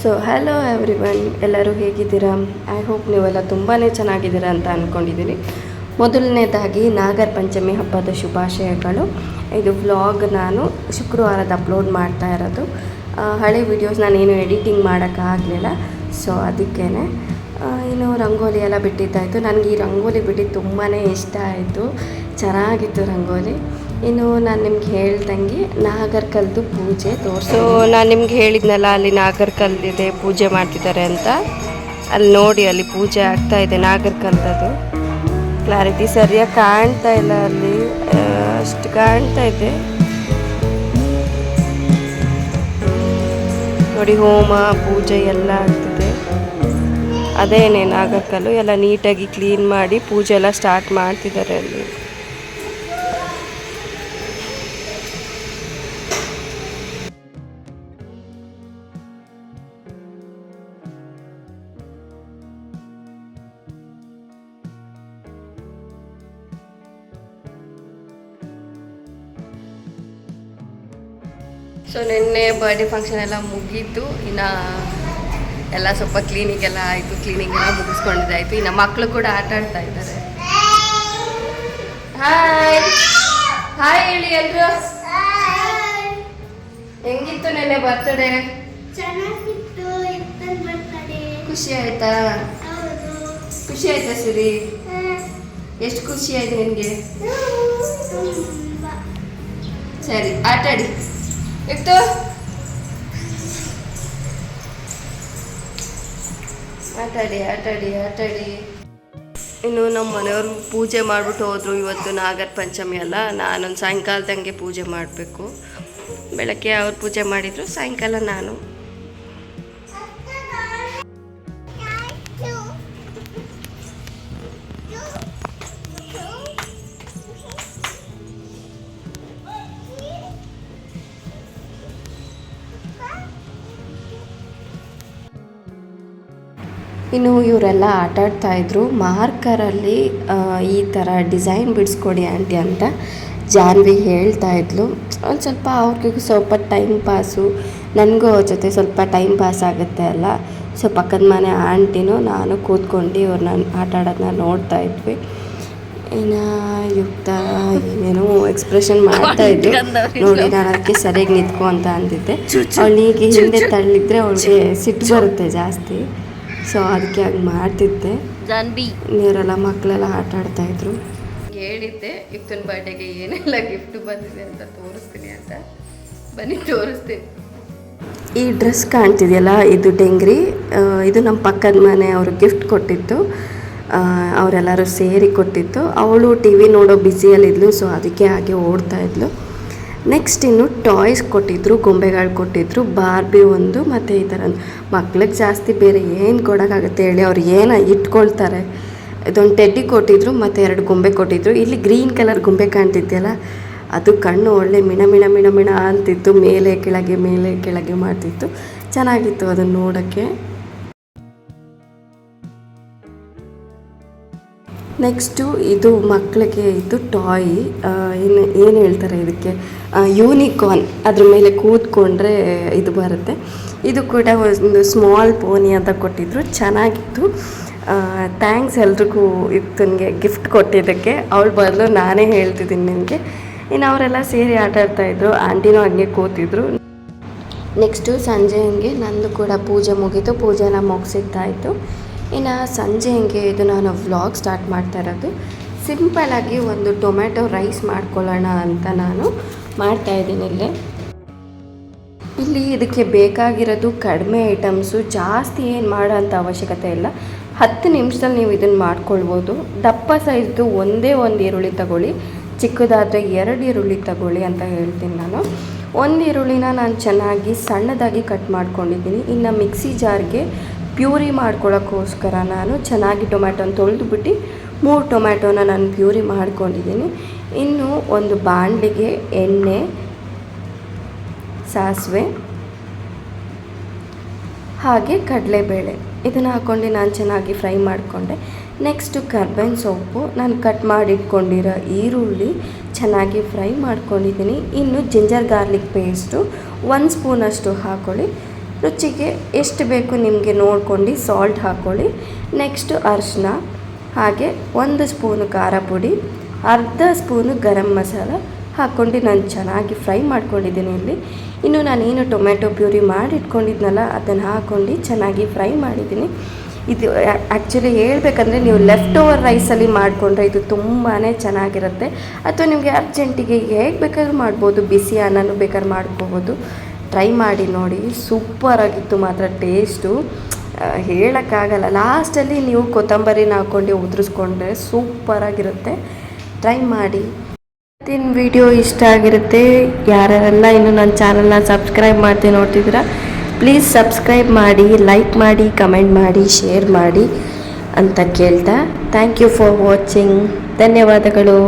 So hello every one ಎಲ್ಲರೂ ಹೇಗಿದ್ದೀರಾ? I hope ನೀವೆಲ್ಲ ತುಂಬಾ ಚೆನ್ನಾಗಿದ್ದೀರಾ ಅಂತ ಅಂದ್ಕೊಂಡಿದ್ದೀನಿ ಮೊದಲನೇದಾಗಿ ನಾಗರ ಪಂಚಮಿ ಹಬ್ಬದ ಶುಭಾಶಯಗಳು. ಇದು ವ್ಲಾಗ್ ನಾನು ಶುಕ್ರವಾರದ ಅಪ್ಲೋಡ್ ಮಾಡ್ತಾ ಇರೋದು. ಹಳೆ ವೀಡಿಯೋಸ್ ನಾನೇನು ಎಡಿಟಿಂಗ್ ಮಾಡೋಕ್ಕಾಗಲಿಲ್ಲ ಸೊ ಅದಕ್ಕೇ ಇನ್ನು ರಂಗೋಲಿ ಎಲ್ಲ ಬಿಟ್ಟಿದ್ದಾಯಿತು. ನನಗೆ ಈ ರಂಗೋಲಿ ಬಿಟ್ಟಿದ್ದು ತುಂಬಾ ಇಷ್ಟ ಆಯಿತು. ಚೆನ್ನಾಗಿತ್ತು ರಂಗೋಲಿ. ಇನ್ನು ನಾನು ನಿಮ್ಗೆ ಹೇಳ್ದಂಗೆ ನಾಗರ್ಕಲ್ದು ಪೂಜೆ ತೋರಿಸೋ. ನಾನು ನಿಮ್ಗೆ ಹೇಳಿದ್ನಲ್ಲ, ಅಲ್ಲಿ ನಾಗರ್ ಕಲ್ದಿದೆ, ಪೂಜೆ ಮಾಡ್ತಿದ್ದಾರೆ ಅಂತ. ಅಲ್ಲಿ ನೋಡಿ, ಅಲ್ಲಿ ಪೂಜೆ ಆಗ್ತಾ ಇದೆ ನಾಗರ್ ಕಲ್ದದು ಕ್ಲಾರಿಟಿ ಸರಿಯಾಗಿ ಕಾಣ್ತಾ ಇಲ್ಲ ಅಲ್ಲಿ. ಅಷ್ಟು ಕಾಣ್ತಾ ಇದೆ. ನೋಡಿ, ಹೋಮ, ಪೂಜೆ ಎಲ್ಲ ಆಗ್ತಿದೆ. ಅದೇನೇ ನಾಗರ್ಕಲ್ಲು ಎಲ್ಲ ನೀಟಾಗಿ ಕ್ಲೀನ್ ಮಾಡಿ ಪೂಜೆ ಎಲ್ಲ ಸ್ಟಾರ್ಟ್ ಮಾಡ್ತಿದ್ದಾರೆ ಅಲ್ಲಿ. ಸೊ ನಿನ್ನೆ ಬರ್ಡೇ ಫಂಕ್ಷನ್ ಎಲ್ಲ ಮುಗೀತು. ಇನ್ನು ಎಲ್ಲ ಸ್ವಲ್ಪ ಕ್ಲೀನಿಂಗ್ ಎಲ್ಲ ಆಯಿತು. ಕ್ಲೀನಿಂಗ್ ಎಲ್ಲ ಮುಗಿಸ್ಕೊಂಡಿದ್ದಾಯ್ತು. ಇನ್ನು ಮಕ್ಕಳು ಕೂಡ ಆಟ ಆಡ್ತಾ ಇದ್ದಾರೆ. ಹಾಯ್ ಹಾಯ್ ಹೇಳಿ ಎಲ್ರು. ಹೆಂಗಿತ್ತು ನೆನ್ನೆ ಬರ್ತಡೇ ಖುಷಿ ಆಯ್ತಾ? ಖುಷಿ ಆಯ್ತಾ ಸರಿ? ಎಷ್ಟು ಖುಷಿ ಆಯ್ತು ನಿನಗೆ? ಸರಿ ಆಟಾಡಿ. ಇತ್ತು ಆಟಾಡಿ ಆಟಾಡಿ ಆಟಾಡಿ. ಇನ್ನು ನಮ್ಮ ಮನೆಯವರು ಪೂಜೆ ಮಾಡಿಬಿಟ್ಟು ಹೋದರು ಇವತ್ತು ನಾಗರ ಪಂಚಮಿ ಅಲ್ಲ. ನಾನೊಂದು ಸಾಯಂಕಾಲದಂಗೆ ಪೂಜೆ ಮಾಡಬೇಕು. ಬೆಳಗ್ಗೆ ಅವ್ರು ಪೂಜೆ ಮಾಡಿದರು, ಸಾಯಂಕಾಲ ನಾನು ಇನ್ನು ಇವರೆಲ್ಲ ಆಟ ಆಡ್ತಾ ಇದ್ರು. ಮಾರ್ಕರಲ್ಲಿ ಈ ಥರ ಡಿಸೈನ್ ಬಿಡಿಸ್ಕೊಡಿ ಆಂಟಿ ಅಂತ ಜಾನ್ವಿ ಹೇಳ್ತಾ ಇದ್ಲು. ಒಂದು ಸ್ವಲ್ಪ ಅವ್ರಿಗೂ ಸ್ವಲ್ಪ ಟೈಮ್ ಪಾಸು ನನಗೂ ಅವ್ರ ಜೊತೆ ಸ್ವಲ್ಪ ಟೈಮ್ ಪಾಸ್ ಆಗುತ್ತೆ ಅಲ್ಲ. ಸೊ ಪಕ್ಕದ ಮನೆ ಆಂಟಿನೂ ನಾನು ಕೂತ್ಕೊಂಡು ಇವ್ರನ್ನ ಆಟ ಆಡೋದನ್ನ ನೋಡ್ತಾ ಇದ್ವಿ. ಇನ್ನು ಯುಕ್ತ ಏನೇನೋ ಎಕ್ಸ್ಪ್ರೆಷನ್ ಮಾಡ್ತಾ ಇದ್ದೆ ನೋಡಿ ನಾನು ಅದಕ್ಕೆ ಸರಿಯಾಗಿ ನಿಂತ್ಕೊ ಅಂತ ಅಂದಿದ್ದೆ. ಅವಳಿಗೆ ಹಿಂದೆ ತಳ್ಳಿದ್ರೆ ಅವಳಿಗೆ ಸಿಟ್ಟು ಬರುತ್ತೆ ಜಾಸ್ತಿ. ಸೊ ಅದಕ್ಕೆ ಹಂಗೆ ಮಾಡ್ತಿದ್ದೆ. ಜಾನ್ಬಿ ನೀರೆಲ್ಲ ಮಕ್ಕಳೆಲ್ಲ ಆಟ ಆಡ್ತಾ ಇದ್ರು. ಹೇಳಿದ್ದೆ ಇಫ್ತನ್ ಬರ್ಡೇಗೆ ಏನೆಲ್ಲ ಗಿಫ್ಟ್ ಬಂದಿದೆ ಅಂತ ತೋರಿಸ್ತೀನಿ ಅಂತ. ಬನ್ನಿ ತೋರಿಸ್ತೀನಿ. ಈ ಡ್ರೆಸ್ ಕಾಣ್ತಿದೆಯಲ್ಲ ಇದು ಡೆಂಗ್ರಿ ಇದು ನಮ್ಮ ಪಕ್ಕದ ಮನೆ ಅವರು ಗಿಫ್ಟ್ ಕೊಟ್ಟಿತ್ತು. ಅವರೆಲ್ಲರೂ ಸೇರಿ ಕೊಟ್ಟಿತ್ತು. ಅವಳು ಟಿ ವಿ ನೋಡೋ ಬ್ಯುಸಿಯಲ್ಲಿದ್ಲು ಸೊ ಅದಕ್ಕೆ ಹಾಗೆ ಓಡ್ತಾ ಇದ್ಲು. ನೆಕ್ಸ್ಟ್ ಇನ್ನು ಟಾಯ್ಸ್ ಕೊಟ್ಟಿದ್ರು, ಗೊಂಬೆಗಳು ಕೊಟ್ಟಿದ್ರು ಬಾರ್ಬಿ ಒಂದು ಮತ್ತು ಈ ಥರ ಮಕ್ಳಿಗೆ ಜಾಸ್ತಿ ಬೇರೆ ಏನು ಕೊಡೋಕ್ಕಾಗುತ್ತೆ ಹೇಳಿ, ಅವ್ರು ಏನು ಇಟ್ಕೊಳ್ತಾರೆ. ಇದೊಂದು ಟೆಡ್ಡಿ ಕೊಟ್ಟಿದ್ರು, ಮತ್ತು ಎರಡು ಗೊಂಬೆ ಕೊಟ್ಟಿದ್ರು. ಇಲ್ಲಿ ಗ್ರೀನ್ ಕಲರ್ ಗೊಂಬೆ ಕಾಣ್ತಿದ್ದೆಯಲ್ಲ ಅದು ಕಣ್ಣು ಒಳ್ಳೆ ಮಿಣ ಮಿಣ ಮಿಣ ಮಿಣ ಅಂತಿತ್ತು, ಮೇಲೆ, ಕೆಳಗೆ ಮೇಲೆ, ಕೆಳಗೆ ಮಾಡ್ತಿತ್ತು. ಚೆನ್ನಾಗಿತ್ತು ಅದನ್ನು ನೋಡೋಕ್ಕೆ. ನೆಕ್ಸ್ಟು ಇದು ಮಕ್ಕಳಿಗೆ ಇದು ಟಾಯ್ ಏನು ಏನು ಹೇಳ್ತಾರೆ ಇದಕ್ಕೆ? ಯೂನಿಕಾರ್ನ್ ಅದ್ರ ಮೇಲೆ ಕೂತ್ಕೊಂಡ್ರೆ ಇದು ಬರುತ್ತೆ. ಇದು ಕೂಡ ಒಂದು ಸ್ಮಾಲ್ ಪೋನಿ ಅಂತ ಕೊಟ್ಟಿದ್ರು. ಚೆನ್ನಾಗಿತ್ತು. ಥ್ಯಾಂಕ್ಸ್ ಎಲ್ರಿಗೂ ನನಗೆ ಗಿಫ್ಟ್ ಕೊಟ್ಟಿದ್ದಕ್ಕೆ. ಅವ್ಳು ಬದಲು ನಾನೇ ಹೇಳ್ತಿದ್ದೀನಿ ನಿಮಗೆ. ಇನ್ನು ಅವರೆಲ್ಲ ಸೇರಿ ಆಟ ಆಡ್ತಾಯಿದ್ರು ಆಂಟಿನೂ ಹಂಗೆ ಕೂತಿದ್ರು. ನೆಕ್ಸ್ಟು ಸಂಜೆ ಹಂಗೆ ನಂದು ಕೂಡ ಪೂಜೆ ಮುಗೀತು. ಪೂಜೆನ ಮುಗಿಸಿದ್ದಾಯಿತು. ಇನ್ನು ಸಂಜೆ ಹಂಗೆ ಇದು ನಾನು ವ್ಲಾಗ್ ಸ್ಟಾರ್ಟ್ ಮಾಡ್ತಾ ಇರೋದು. ಸಿಂಪಲಾಗಿ ಒಂದು ಟೊಮ್ಯಾಟೊ ರೈಸ್ ಮಾಡ್ಕೊಳ್ಳೋಣ ಅಂತ ನಾನು ಮಾಡ್ತಾಯಿದ್ದೀನಿ ಇಲ್ಲಿ. ಇಲ್ಲೇ ಇದಕ್ಕೆ ಬೇಕಾಗಿರೋದು ಕಡಿಮೆ ಐಟಮ್ಸು ಜಾಸ್ತಿ ಏನು ಮಾಡೋಂಥ ಅವಶ್ಯಕತೆ ಇಲ್ಲ. ಹತ್ತು ನಿಮಿಷದಲ್ಲಿ ನೀವು ಇದನ್ನು ಮಾಡ್ಕೊಳ್ಬೋದು. ದಪ್ಪ ಸೈಜ್ದು ಒಂದೇ ಒಂದು ಈರುಳ್ಳಿ ತಗೊಳ್ಳಿ. ಚಿಕ್ಕದಾದರೆ ಎರಡು ಈರುಳ್ಳಿ ತಗೊಳ್ಳಿ ಅಂತ ಹೇಳ್ತೀನಿ ನಾನು. ಒಂದು ಈರುಳ್ಳಿನ ನಾನು ಚೆನ್ನಾಗಿ ಸಣ್ಣದಾಗಿ ಕಟ್ ಮಾಡ್ಕೊಂಡಿದ್ದೀನಿ. ಇನ್ನು ಮಿಕ್ಸಿ ಜಾರ್ಗೆ ಪ್ಯೂರಿ ಮಾಡ್ಕೊಳ್ಳೋಕ್ಕೋಸ್ಕರ ನಾನು ಚೆನ್ನಾಗಿ ಟೊಮ್ಯಾಟೊನ ತೊಳೆದುಬಿಟ್ಟು ಮೂರು ಟೊಮ್ಯಾಟೊನ ನಾನು ಪ್ಯೂರಿ ಮಾಡ್ಕೊಂಡಿದ್ದೀನಿ. ಇನ್ನು ಒಂದು ಬಾಂಡ್ಲಿಗೆ ಎಣ್ಣೆ, ಸಾಸಿವೆ, ಹಾಗೆ ಕಡಲೆಬೇಳೆ. ಇದನ್ನು ಹಾಕ್ಕೊಂಡು ನಾನು ಚೆನ್ನಾಗಿ ಫ್ರೈ ಮಾಡಿಕೊಂಡೆ. ನೆಕ್ಸ್ಟು ಕರ್ಬೇವಿನ ಸೊಪ್ಪು. ನಾನು ಕಟ್ ಮಾಡಿಟ್ಕೊಂಡಿರೋ ಈರುಳ್ಳಿ ಚೆನ್ನಾಗಿ ಫ್ರೈ ಮಾಡ್ಕೊಂಡಿದ್ದೀನಿ. ಇನ್ನು ಜಿಂಜರ್ ಗಾರ್ಲಿಕ್ ಪೇಸ್ಟು. ಒಂದು ಸ್ಪೂನಷ್ಟು ಹಾಕ್ಕೊಳ್ಳಿ. ರುಚಿಗೆ ಎಷ್ಟು ಬೇಕು ನಿಮಗೆ ನೋಡ್ಕೊಂಡು ಸಾಲ್ಟ್ ಹಾಕ್ಕೊಳ್ಳಿ ನೆಕ್ಸ್ಟು ಅರಿಶಿನ ಹಾಗೆ ಒಂದು ಸ್ಪೂನು ಖಾರ ಪುಡಿ, ಅರ್ಧ ಸ್ಪೂನು ಗರಂ ಮಸಾಲ ಹಾಕ್ಕೊಂಡು ನಾನು ಚೆನ್ನಾಗಿ ಫ್ರೈ ಮಾಡ್ಕೊಂಡಿದ್ದೀನಿ ಇಲ್ಲಿ. ಇನ್ನು ನಾನೇನು ಟೊಮೆಟೊ ಪ್ಯೂರಿ ಮಾಡಿ ಇಟ್ಕೊಂಡಿದ್ನಲ್ಲ ಅದನ್ನು ಹಾಕ್ಕೊಂಡು ಚೆನ್ನಾಗಿ ಫ್ರೈ ಮಾಡಿದ್ದೀನಿ. ಇದು ಆ್ಯಕ್ಚುಲಿ ಹೇಳಬೇಕಂದ್ರೆ ನೀವು ಲೆಫ್ಟ್ ಓವರ್ ರೈಸಲ್ಲಿ ಮಾಡಿಕೊಂಡ್ರೆ ಇದು ತುಂಬಾ ಚೆನ್ನಾಗಿರುತ್ತೆ. ಅಥವಾ ನಿಮಗೆ ಅರ್ಜೆಂಟಿಗೆ ಹೇಗೆ ಬೇಕಾದ್ರೂ ಮಾಡ್ಬೋದು, ಬಿಸಿ ಅನ್ನನೂ ಬೇಕಾದ್ರೂ ಮಾಡ್ಕೋಬೋದು. ಟ್ರೈ ಮಾಡಿ ನೋಡಿ ಸೂಪರಾಗಿತ್ತು ಮಾತ್ರ ಟೇಸ್ಟು ಹೇಳೋಕ್ಕಾಗಲ್ಲ. ಲಾಸ್ಟಲ್ಲಿ ನೀವು ಕೊತ್ತಂಬರಿನ ಹಾಕ್ಕೊಂಡು ಉದುರಿಸ್ಕೊಂಡ್ರೆ ಸೂಪರಾಗಿರುತ್ತೆ ಟ್ರೈ ಮಾಡಿ. ಇವತ್ತಿನ ವಿಡಿಯೋ ಇಷ್ಟ ಆಗಿರುತ್ತೆ. ಯಾರೆಲ್ಲ ಇನ್ನು ನನ್ನ ಚಾನಲ್ನ ಸಬ್ಸ್ಕ್ರೈಬ್ ಮಾಡ್ತೀನಿ ನೋಡ್ತಿದ್ದೀರಾ ಪ್ಲೀಸ್ ಸಬ್ಸ್ಕ್ರೈಬ್ ಮಾಡಿ ಲೈಕ್ ಮಾಡಿ ಕಮೆಂಟ್ ಮಾಡಿ ಶೇರ್ ಮಾಡಿ ಅಂತ ಕೇಳ್ತಾ. ಥ್ಯಾಂಕ್ ಯು ಫಾರ್ ವಾಚಿಂಗ್ ಧನ್ಯವಾದಗಳು.